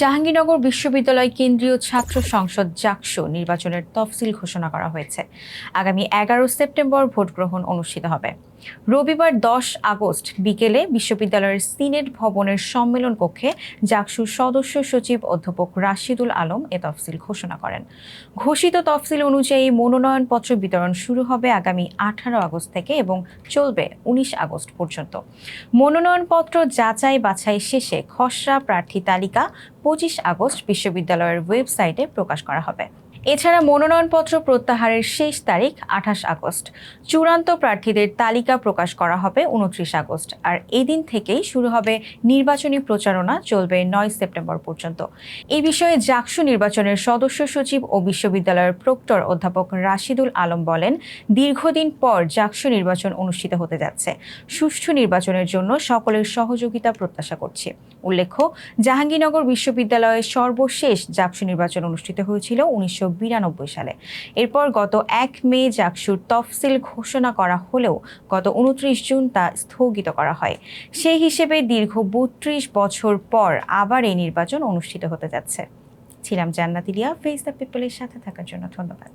জাহাঙ্গীরনগর বিশ্ববিদ্যালয় কেন্দ্রীয় ছাত্র সংসদ জাকসো নির্বাচনের তফসিল ঘোষণা করা হয়েছে। আগামী এগারো সেপ্টেম্বর ভোট গ্রহণ অনুষ্ঠিত হবে। রবিবার দশ আগস্ট বিকেলে বিশ্ববিদ্যালয়ের সিনেট ভবনের সম্মেলন কক্ষে জাকসুর সদস্য সচিব অধ্যাপক রাশিদুল আলম এ তফসিল ঘোষণা করেন। ঘোষিত তফসিল অনুযায়ী মনোনয়নপত্র বিতরণ শুরু হবে আগামী আঠারো আগস্ট থেকে এবং চলবে উনিশ আগস্ট পর্যন্ত। মনোনয়নপত্র যাচাই বাছাই শেষে খসড়া প্রার্থী তালিকা পঁচিশ আগস্ট বিশ্ববিদ্যালয়ের ওয়েবসাইটে প্রকাশ করা হবে। এছাড়া মনোনয়নপত্র প্রত্যাহারের শেষ তারিখ আঠাশ আগস্ট। চূড়ান্ত প্রার্থীদের তালিকা প্রকাশ করা হবে উনত্রিশ আগস্ট। আর এদিন থেকেই শুরু হবে নির্বাচনী প্রচারণা, চলবে নয় সেপ্টেম্বর পর্যন্ত। এই বিষয়ে জাকসু নির্বাচনের সদস্য সচিব ও বিশ্ববিদ্যালয়ের প্রক্টর অধ্যাপক রাশিদুল আলম বলেন, দীর্ঘদিন পর জাকসু নির্বাচন অনুষ্ঠিত হতে যাচ্ছে। সুষ্ঠু নির্বাচনের জন্য সকলের সহযোগিতা প্রত্যাশা করছি। উল্লেখ্য, জাহাঙ্গীরনগর বিশ্ববিদ্যালয়ে সর্বশেষ জাকসু নির্বাচন অনুষ্ঠিত হয়েছিল উনিশশো বিরানব্বই সালে। এরপর গত এক মে জাকসুর তফসিল ঘোষণা করা হলেও গত উনত্রিশ জুন তা স্থগিত করা হয়। সেই হিসেবে দীর্ঘ বত্রিশ বছর পর আবার এই নির্বাচন অনুষ্ঠিত হতে যাচ্ছে। ছিলাম জান্নাতিলিয়া ফেস দ্য পিপলের সাথে থাকার জন্য ধন্যবাদ।